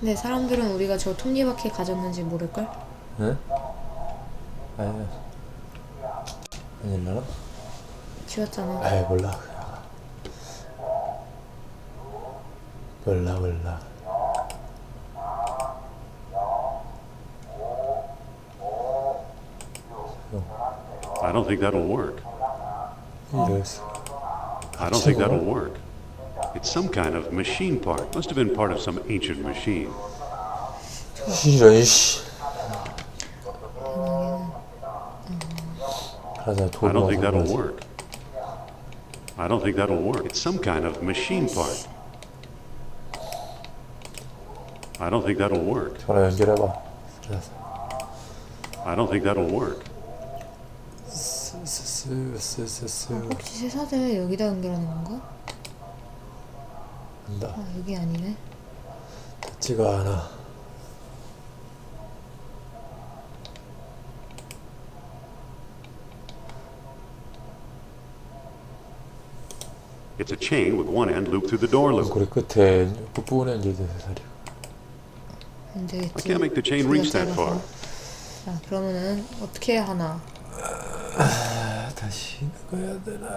근데 사람들은 우리가 저 톱니바퀴 가졌는지 모를걸? 응? 아니 아닐라나? 지웠잖아. 아이 몰라 몰라 몰라 I don't think that'll work. 이랬어 I don't think that'll work. It's some kind of machine part. Must have been part of some ancient machine. 이런 씨 하자 I 도로 don't think that'll 와서 work. I don't think that'll work. It's some kind of machine part. I don't think that'll work. 전화 연결해봐 I don't think that'll work. 스스스스스 혹시 세사대 여기다 연결하는 건가? 한다 아 여기 아니네. 닿지가 않아 It's a chain with one end looped through the door loop. 얼굴의 끝에 끝부분에 연결된 세살이 안 되겠지. I can't make the chain 길이가 reach that 짧아서. far. 자 그러면은 어떻게 해야 하나? 아, 다시 나가야 되나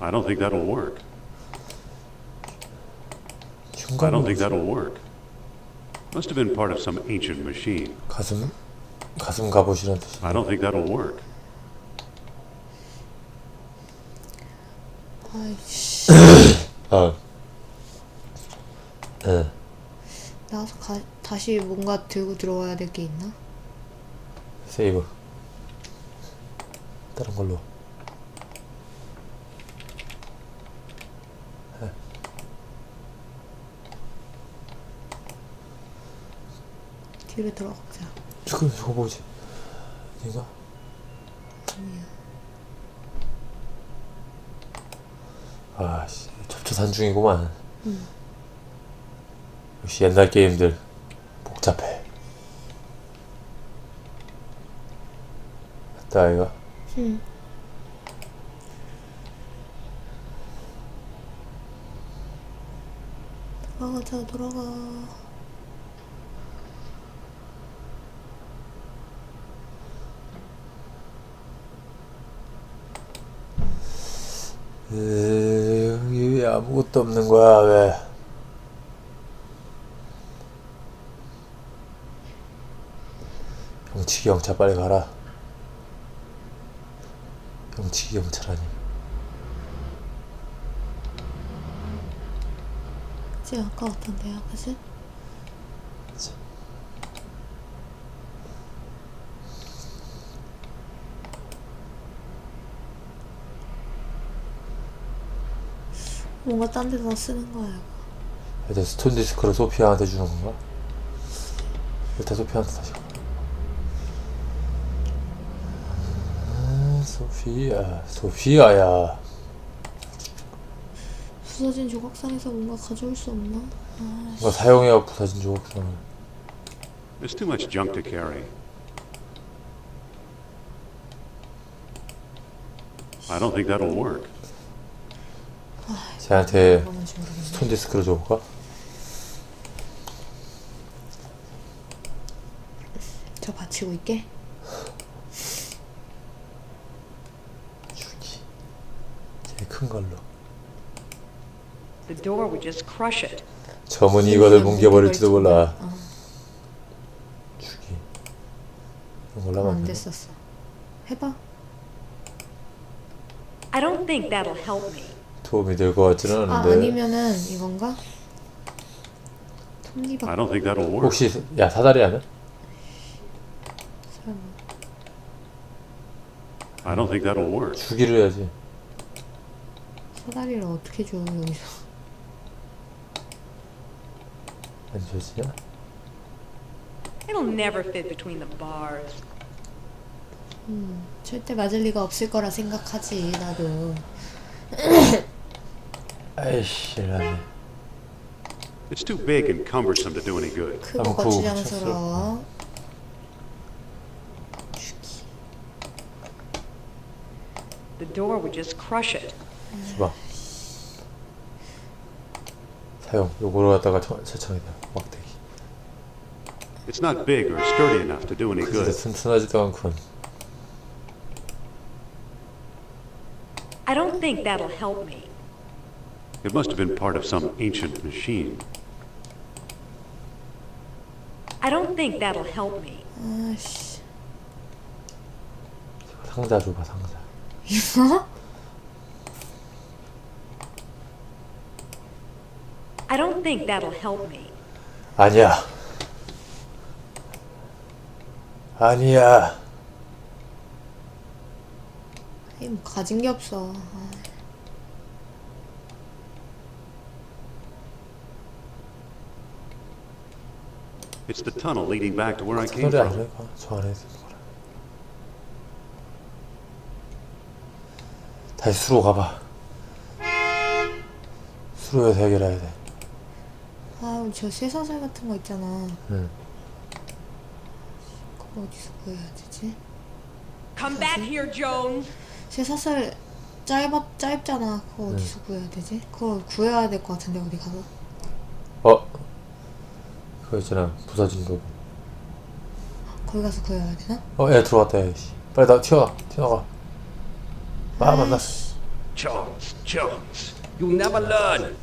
I don't think that'll work. I 중간에 don't think that'll work. Must have been part of some ancient machine. 가슴 가슴 갑옷이란 뜻이 I don't think that'll work. 아이씨. 아 응. 나와서 가, 다시 뭔가 들고 들어와야 될 게 있나? 세이브 다른 걸로 뒤로 들어가자. 지금 저거 뭐지 이거 아씨 첩초산중이구만 역시 옛날 게임들 복잡해 맞다 이거 응. 돌아가 자 돌아가. 으, 여기 왜 아무것도 없는 거야 왜? 영치기 영차 빨리 가라. 영치기 영차라니 그치 아까 어떤 데야 그치? 뭔가 딴 데서 쓰는 거야. 일단 스톤 디스크를 소피아한테 주는 건가? 일단 소피아한테 다시 가. 아, 소피아 소피아야 부서진 조각상에서 뭔가 가져올 수 없나? 아, 이거 사용해야 부서진 조각상을 There's too much junk to carry. I don't think that'll work. 쟤한테. 스톤 디스크를 줘볼까? 저 받치고 있게. 주기 제일 큰 걸로 The door would just crush it. 점은 이거를 뭉개버릴지도 몰라 어, 주기 이런 걸로 하면 안 안 돼? 됐었어. 해봐. I don't think that'll help me. 도움이 될 것 같지는 아 않은데 아니면은 이건가? 톱니바퀴 I don't think that'll work. 혹시 야 사다리 하면? I don't think that'll work. 주기를 해야지 사다리를 어떻게 줘 여기서? 안 좋지냐? It'll never fit between the bars. 절대 맞을 리가 없을 거라 생각하지 나도. 아이씨 라네 It's too big and cumbersome to do any good. 크고 한번 구워 거추장스러워. The door would just crush it. 줘봐 사용 요거로 갖다가 청- 채청이다 막대기 It's not big or sturdy enough to do any 진짜 good. 튼튼하지도 않군 I don't think that'll help me. It must have been part of some ancient machine. I don't think that'll help me. 아씨 상자 줘봐 상자 이거? I don't think that'll help me. 아니야 아니야 아니 뭐 가진 게 없어 아, It's the tunnel leading back to where I came 소리 from. 아니랄까 저 안에 있는 거라 다시 수로 가봐 수로에서 해결해야 돼 아, 저 쇠사슬 같은 거 있잖아 응. 그거 어디서 구해야 되지? Come back here, Joan. 쇠사슬 짧아, 짧잖아 그거 어디서 구해야 되지? 그거 구해야 될 것 같은데 어디 가서 어? 그거 있잖아 부서진 부분 거기 가서 구해야 되나? 어, 애 들어왔다, 야, 씨. 빨리 나 튀어나, 튀어나가. 아, 만났어. Jones, Jones, you'll never learn.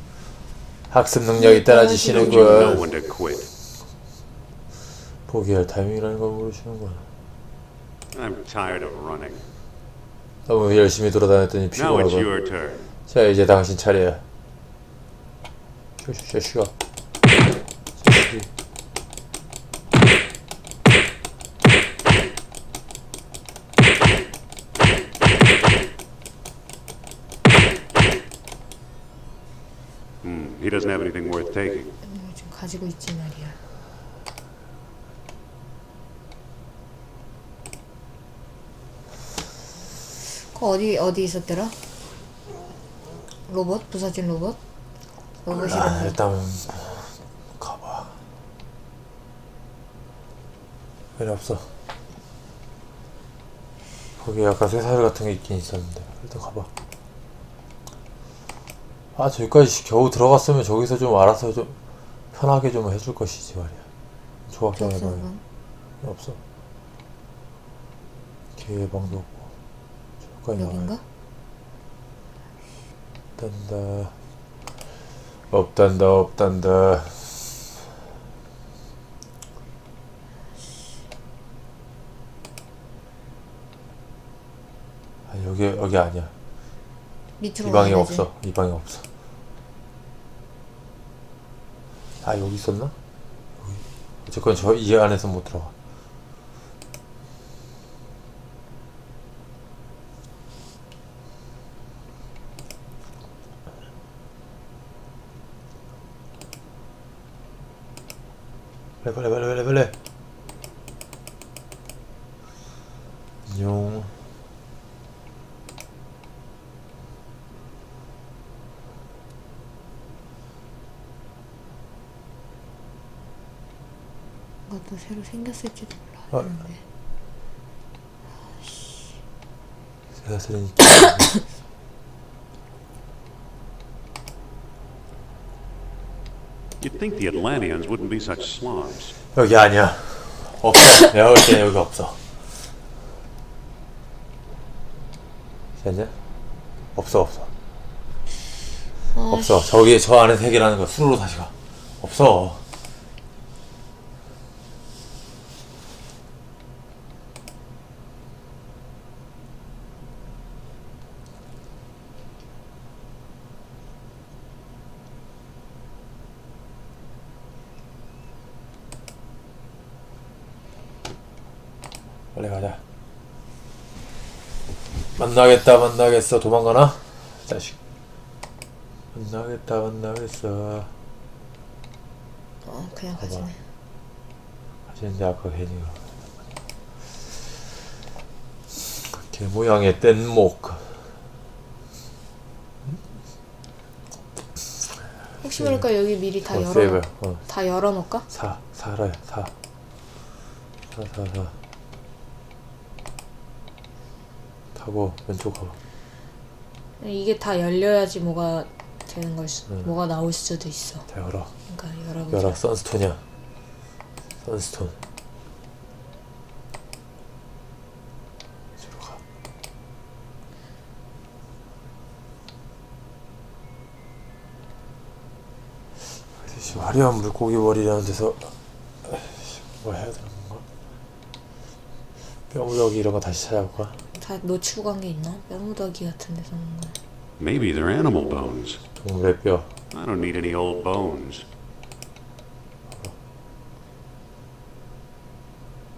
학습 능력이 Don't you know 떨어지시는군. when to quit? 포기할 타이밍이라는 걸 모르시는군. I'm tired of running. 너무 열심히 돌아다녔더니 Now it's 피곤하고. your turn. 자, 이제 당신 차례야. 쉬어, 쉬어. 쉬어. He doesn't have anything worth taking. 어, 지금 가지고 있지 말이야 그거 어디 어디 있었더라? 로봇? 부서진 로봇? 아, 로봇이란 일단, 가봐. 왜 없어? 거기 약간 쇠사슬 같은 게 있긴 있었는데. 일단 가봐. 아, 저기까지 겨우 들어갔으면 저기서 좀 알아서 좀 편하게 좀 해줄 것이지 말이야. 조합 좀 없어 해봐요. 없어. 기회방도 없고. 저기까지 나가야 여긴가? 없단다. 없단다, 없단다. 아, 여기, 여기 아니야. 밑으로 이 방에 가야 되지. 없어. 이 방에 없어. 아, 여기 있었나? 여기. 어쨌건 저 이 안에서 못 들어가. 빨리 빨리 빨리 빨리 빨리 안녕 뭔가 또 새로 생겼을지도 어. 몰랐는데. 제가 쓰는 You'd think the Atlanteans wouldn't be such slobs. 여기 아니야. 없어. 내가 볼 때는 여기 없어. 됐냐? 없어 없어. 없어. 저기 저 안에 세 개라는 거 수로로 다시 가. 없어 빨리 가자 만나겠다 만나겠어. 도망가나? 자식 만나겠다 만나겠어. 어 그냥. 가지네. 하시는데 아까 괜히 개 모양의 뗏목. 혹시 모르니까 여기 미리 다 어, 열어 세이브 어, 다 열어놓을까? 사 사라 사. 사, 사, 사. 타고 왼쪽 가봐 이게 다 열려야지 뭐가 되는 걸 수, 응. 뭐가 나올 수도 있어. 자 열어 그러니까 열어보자. 열어 선스톤이야 선스톤 저로 가 화려한 물고기 머리라는 데서 뭐 해야 되는 건가? 뼈무더기 이런 거 다시 찾아볼까? 다 놓치고 간 게 있나? 뼈무더기 같은 데서 먹는 거. Maybe they're animal bones. 동물의 뼈 I don't need any old bones.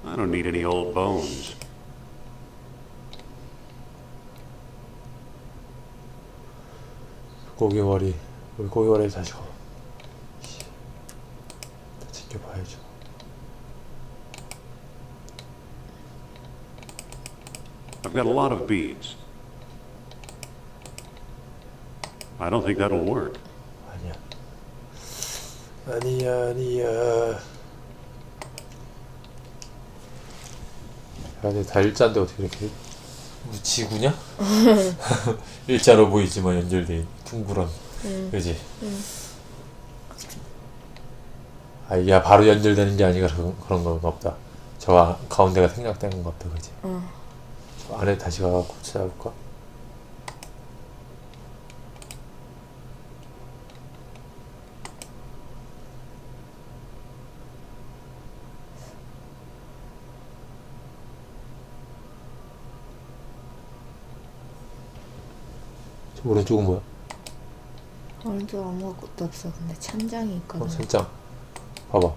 I don't need any old bones. 물고기 머리 물고기 머리 다시 가 씨. 다 챙겨봐야죠 got a lot of beads. I don't think that'll work. 아니야. 아니야, 아니야. 야, 근데 다 일자인데 어떻게 이렇게 뭐 지구냐? 일자로 보이지만 연결돼 있는 둥그런. 그지? 아, 야, 바로 연결되는 게 아니라 그런, 그런 건 없다. 저 아- 가운데가 생략된 것 같다, 그지? 응. 저 안에 다시 가갖고 찾아볼까? 저 오른쪽은 뭐야? 오른쪽 아무것도 없어. 근데 찬장이 어, 있거든. 살짝 봐봐.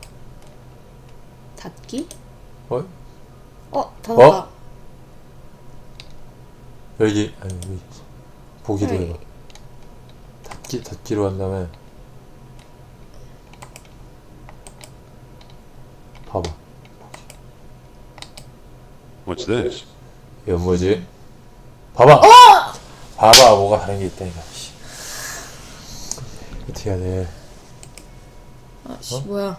닫기? 어? 어, 닫았다. 어? 여기 아니 여기 보기도 여기. 해봐. 닫기 닫기로 한 다음에 봐봐. What's this? 이건 뭐지? 봐봐. 봐봐 뭐가 다른 게 있다니까. 씨. 어떻게 해야 돼? 아씨 어? 뭐야?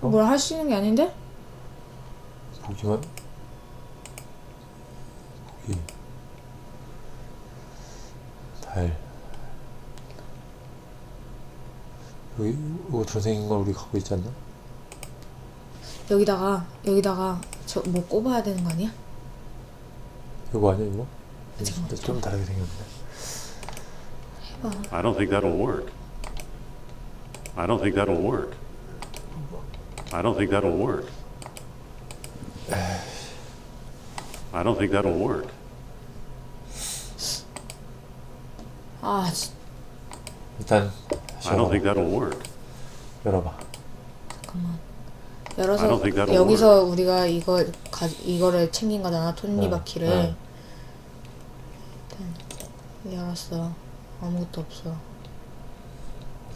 어? 뭘할 수 있는 게 아닌데? 보기만 보기 달 여기 이거 생긴 걸 우리 갖고 있지 않나? 여기다가 여기다가 저 뭐 꼽아야 되는 거 아니야? 이거 아니야 이거? 잠깐만. 근데 좀 다르게 생겼네 I don't think that'll work. I don't think that'll work. I don't think that'll work. I don't think that'll work. 아 지, 일단 I don't 열어봐 think that'll work. 열어봐 잠깐만. I 열어서 don't think that'll 여기서 우리가 이거 가 이거를 챙긴 거잖아 톱니바퀴를. 네. 일단 열었어. 아무것도 없어.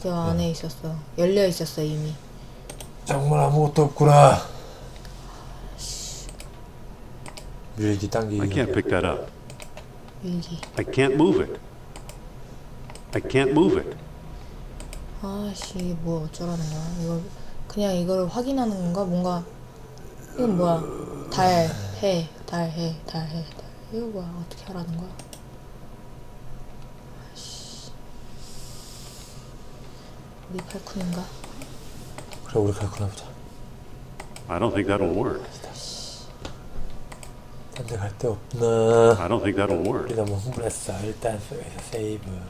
저 안에 있었어. 열려 있었어 이미. 정말 아무것도 없구나 당기기 I can't pick that up. I can't move it. I can't move it. 아씨 뭐 어쩌라는 거야? 이거 그냥 이걸 확인하는 건가? 뭔가 이건 뭐야? 달, 해, 달, 해, 달, 해, 달. 이거 뭐야? 어떻게 하라는 거야? 아씨. 우리 팔콘인가? 그래 우리 갈거나 보자 I don't think that'll work. 딴데갈 데 없나? I don't think that'll work. 우리 너무 흥분했어 일단 여기서 세이브.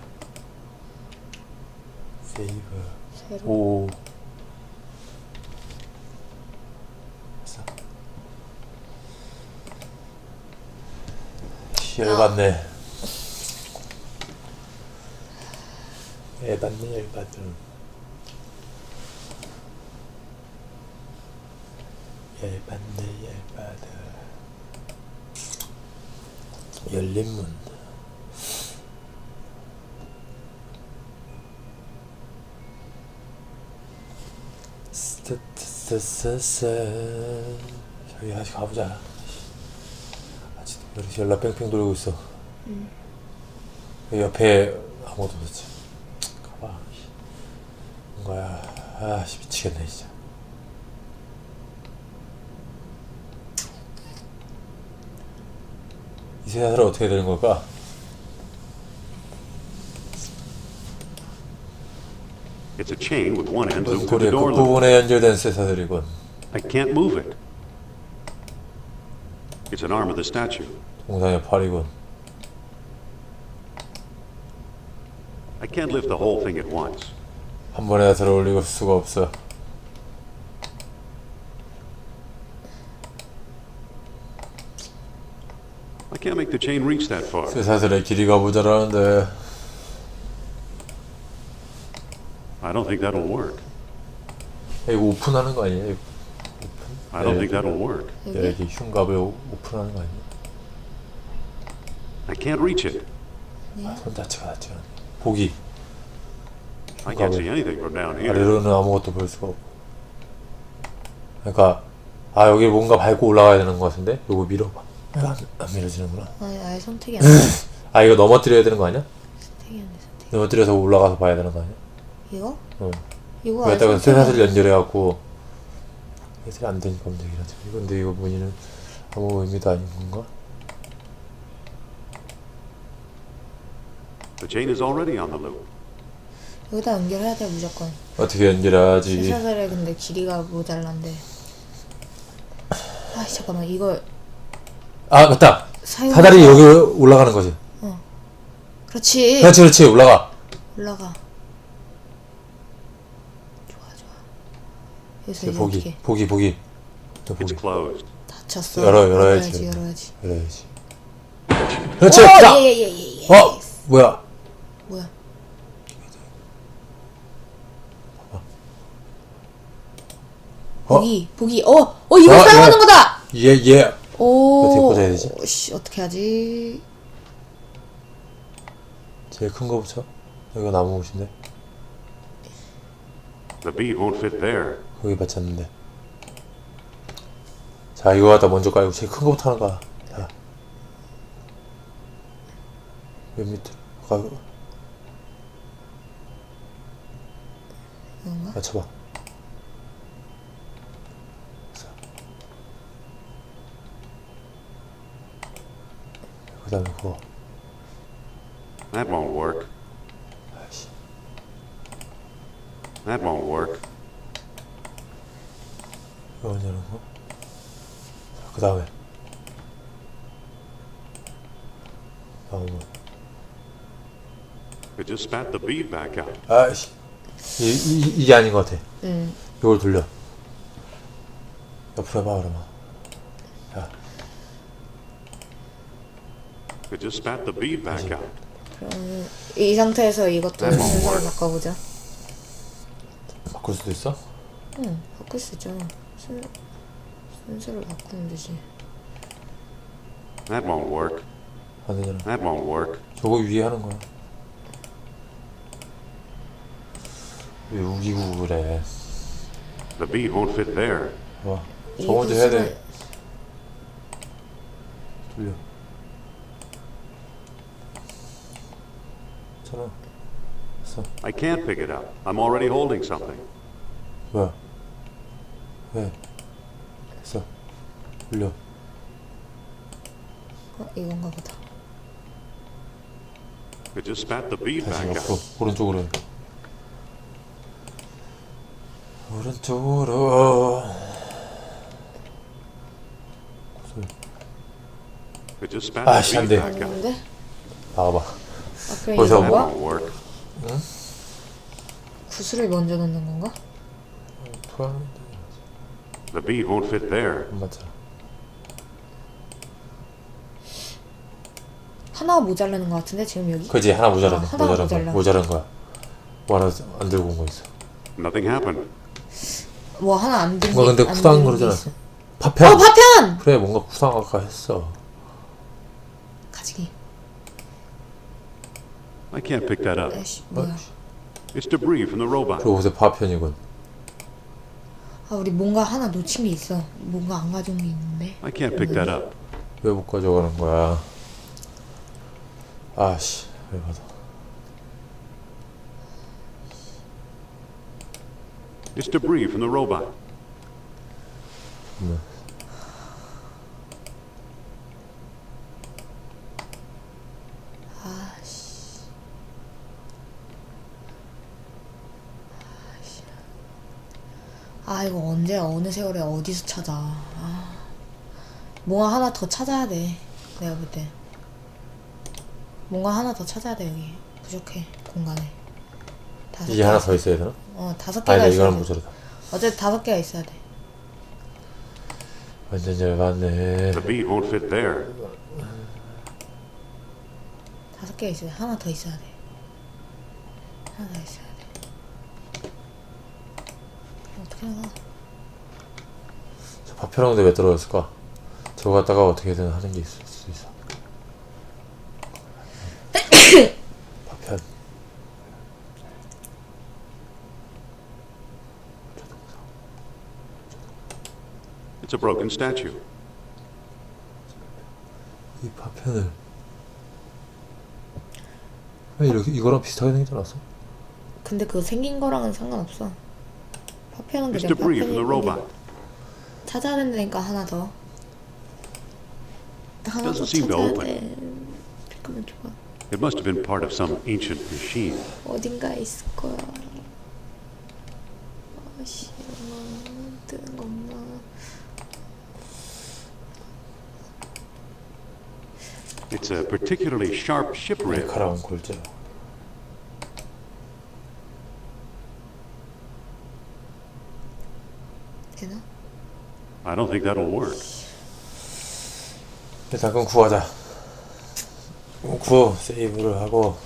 세이브. 새로. 오. 됐어. 씨, 열받네. 열받네 열받네 열받네 열받아 열린 문 스타트스스. 저기 다시 가보자. 아직 여기 연락 뺑뺑 돌고 있어. 여기 옆에 아무것도 없었지. 가봐. 뭔가야. 아씨 미치겠네 진짜 이 쇠사슬은 어떻게 되는 걸까? It's a chain with one end looped to 고리의 the door loop. 끝부분에 연결된 쇠사슬이군. I can't move it. It's an arm of the statue. 동상의 팔이군. I can't lift the whole thing at once. 한 번에 다 들어 올리고 수가 없어. Can't make the chain reach that far. 쇠사슬의 길이가 모자라는데 I don't think that'll work. 이거 오픈하는 거 아니에요? I don't think that'll work. 여기? 여기 흉갑을 오- 오픈하는 거 아니에요? I can't reach it. 손 자체가 닿지 않아. 보기 I can't see anything from down here. 아래로는 아무것도 볼 수가 없고. 그러니까 아 여기 뭔가 밟고 올라가야 되는 것 같은데 요거 밀어봐. 안, 안 밀어지는구나. 아니 아예 선택이 안 돼. 아 이거 넘어뜨려야 되는 거 아니야? 선택이 안 돼. 선택. 넘어뜨려서 올라가서 봐야 되는 거 아니야? 이거? 응. 이거 아예 선택이 안 쇠사슬 돼. 연결해갖고 애들이 안 되니까 문제긴 하지. 근데 이거 무늬는 아무 의미도 아닌 건가? The chain is already on the loop. 여기다 연결해야 돼 무조건. 어떻게 연결해야지? 쇠사슬에 근데 길이가 모자란데. 아 잠깐만 이거 아 맞다. 사용. 사다리 여기 올라가는 거지. 그렇지. 그렇지 그렇지 올라가. 올라가. 좋아 좋아. 여기서 이제 보기 어떻게 보기 보기. 또 보기 closed. 닫혔어. 열어, 열어야지, 열어야지 열어. 열어야지. 그렇지. 오, 자. 예, 예, 예. 어 뭐야? 뭐야? 어? 보기, 보기. 어, 어 이거 어, 사용하는 예. 거다. 얘 얘. 오. 어떻게 꽂아야 되지? 씨, 어떻게 하지? 제일 큰 거 붙여. 이거 나무 옷인데 The bead won't fit there. 거기 받쳤는데. 자 이거 갖다 먼저 깔고 제일 큰 거부터 하는 거야. 자. 맨 밑에 가. 이건가? 맞춰봐. 그 다음에 그거. That won't work. 아이씨. That won't work. 이거 언제는 거? 그 다음에. 다음은. It just spat the bead back out. 아이씨. 이, 이, 이게 아닌 것 같아. 응. 이걸 돌려. 옆으로 해봐, 그러면. It just spat the bead back out. 그럼 이 상태에서 이것도 네, 뭐, 순서를 뭘. 바꿔보자. 바꿀 수도 있어? 응, 바꿀 수 있잖아. 순, 순서를 바꾸면 되지. That won't work. 안 되잖아. That won't work. 저거 위에 하는 거야. 왜 우기고 그래. The bead won't fit there. 봐. 이 저거 먼저 해야 돼. 구슬을- 돌려. I can't pick it up. I'm already holding something. 뭐야? 왜? 됐어. 돌려. 어, 이건가 보다. It just spat the bead 다시 back 옆으로. out. 오른쪽으로 해. 오른쪽으로. It just spat Ah, the bead 안 돼. back out. 아닌데? 나와봐. 아, 그럼 거기서 이건 That 뭐야? won't work. 구슬을 먼저 넣는 건가? 토하는데 The bead won't fit there. 안 맞잖아. 하나가 모자라는 것 같은데 지금 여기? 그지 하나 모자라네. 어, 하나가 모자란 모자라. 거야. 모자란 거야. 뭐 하나 안 들고 온 거 있어. Nothing happened. 뭐 하나 안 들고 뭔가 근데 안 쿠당 그러잖아. 파편. 어 파편! 그래 뭔가 쿠당 아까 했어. 가지기. I can't pick that up. 에이씨 뭐야? It's debris from the robot. 그 옷의 파편이군. 아 우리 뭔가 하나 놓친 게 있어. 뭔가 안 가져온 게 있는데. I can't pick that up. 왜 못 가져가는 거야? 아씨 왜 받아? It's debris from the robot. 네. 아 이거 언제 어느 세월에 어디서 찾아. 아, 뭔가 하나 더 찾아야 돼 내가 볼 때. 뭔가 하나 더 찾아야 돼 여기. 부족해 공간에. 다섯 이게 개가 하나. 더 있어야 되나? 어 다섯 개가 아니다 있어야 이거는 돼. 모자르다 어쨌든 다섯 개가 있어야 돼. 완전 열받네. The bead won't fit there. 다섯 개가 있어야 돼. 하나 더 있어야 돼. 하나 더 있어야 돼 어떻게 나가 저 파편인데 왜 떨어졌을까? 저거 갖다가 어떻게든 하는 게 있을 수도 있어 파편 It's a broken statue. 이 파편을 왜 이렇게 이거랑 비슷하게 생기지 않았어? 근데 그거 생긴 거랑은 상관없어 파편은 It's 그냥 debris from the 파편이 robot. 찾아야 된다니까 하나 더 하나 더 Doesn't seem to 찾아야 open. 돼 잠깐만 줘봐 It must have been part of some ancient machine. 어딘가에 있을 거야 아씨 엄마 뜨는 거 없나 It's a particularly sharp ship rib. 날카로운 골재 I don't think that'll work. 일단 그럼 구하자 구 세이브를 하고